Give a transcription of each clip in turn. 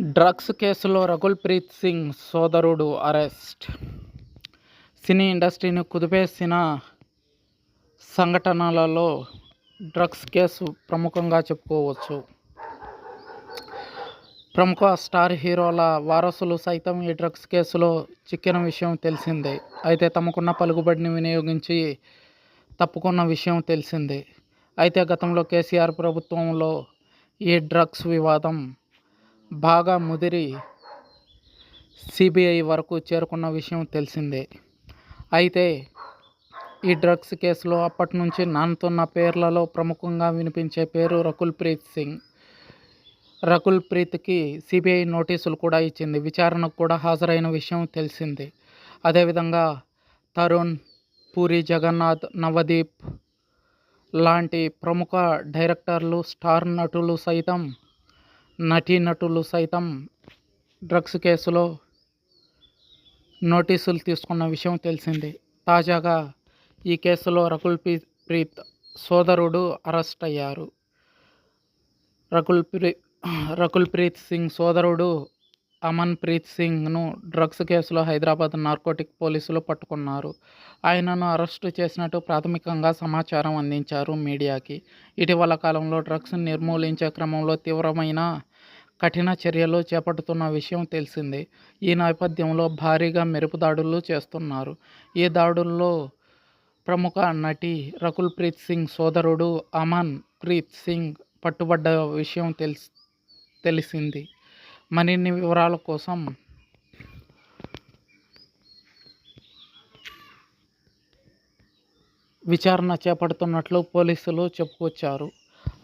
Drugs కేసులో రకుల్ ప్రీత్ సింగ్ సోదరుడు arrest. సినీ ఇండస్ట్రీని కుదిపేసిన సంఘటనలలో డ్రగ్స్ కేసు ప్రముఖంగా చెప్పుకోవచ్చు. ప్రముఖ స్టార్ హీరోల వారసులు సైతం ఈ డ్రగ్స్ కేసులో చిక్కిన విషయం తెలిసిందే. అయితే తమకున్న పలుకుబడిని వినియోగించి తప్పుకున్న విషయం తెలిసిందే. అయితే గతంలో కేసీఆర్ ప్రభుత్వంలో ఈ డ్రగ్స్ వివాదం బాగా ముదిరి సిబిఐ వరకు చేరుకున్న విషయం తెలిసిందే. అయితే ఈ డ్రగ్స్ కేసులో అప్పటి నుంచి నానుతున్న పేర్లలో ప్రముఖంగా వినిపించే పేరు రకుల్ ప్రీత్ సింగ్. రకుల్ ప్రీత్కి సిబిఐ నోటీసులు కూడా ఇచ్చింది. విచారణకు కూడా హాజరైన విషయం తెలిసింది. అదేవిధంగా తరుణ్ పూరి జగన్నాథ్ నవదీప్ లాంటి ప్రముఖ డైరెక్టర్లు స్టార్ నటులు సైతం నటీనటులు సైతం డ్రగ్స్ కేసులో నోటీసులు తీసుకున్న విషయం తెలిసింది. తాజాగా ఈ కేసులో రకుల్ ప్రీత్ సోదరుడు అరెస్ట్ అయ్యారు. రకుల్ ప్రీ రకుల్ ప్రీత్ సింగ్ సోదరుడు అమన్ ప్రీత్ సింగ్ను డ్రగ్స్ కేసులో హైదరాబాద్ నార్కోటిక్ పోలీసులు పట్టుకున్నారు. ఆయనను అరెస్టు చేసినట్టు ప్రాథమికంగా సమాచారం అందించారు మీడియాకి. ఇటీవల కాలంలో డ్రగ్స్ నిర్మూలించే క్రమంలో తీవ్రమైన కఠిన చర్యలు చేపడుతున్న విషయం తెలిసిందే. ఈ నేపథ్యంలో భారీగా మెరుపు దాడులు చేస్తున్నారు. ఈ దాడుల్లో ప్రముఖ నటి రకుల్ ప్రీత్ సింగ్ సోదరుడు అమన్ ప్రీత్ సింగ్ పట్టుబడ్డ విషయం తెలిసి తెలిసింది. మరిన్ని వివరాల కోసం విచారణ చేపడుతున్నట్లు పోలీసులు చెప్పుకొచ్చారు.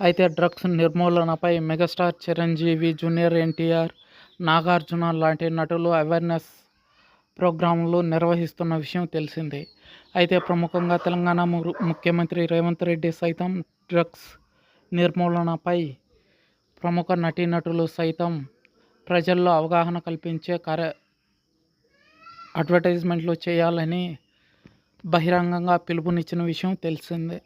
అయితే drugs నిర్మూలనపై megastar Chiranjeevi junior NTR Nagarjuna లాంటి నటులు అవేర్నెస్ ప్రోగ్రాంలు నిర్వహిస్తున్న విషయం తెలిసిందే. అయితే ప్రముఖంగా తెలంగాణ ముఖ్యమంత్రి రేవంత్ రెడ్డి సైతం డ్రగ్స్ నిర్మూలనపై ప్రముఖ నటీనటులు సైతం ప్రజల్లో అవగాహన కల్పించే కార్య అడ్వర్టైజ్మెంట్లు చేయాలని బహిరంగంగా పిలుపునిచ్చిన విషయం తెలిసిందే.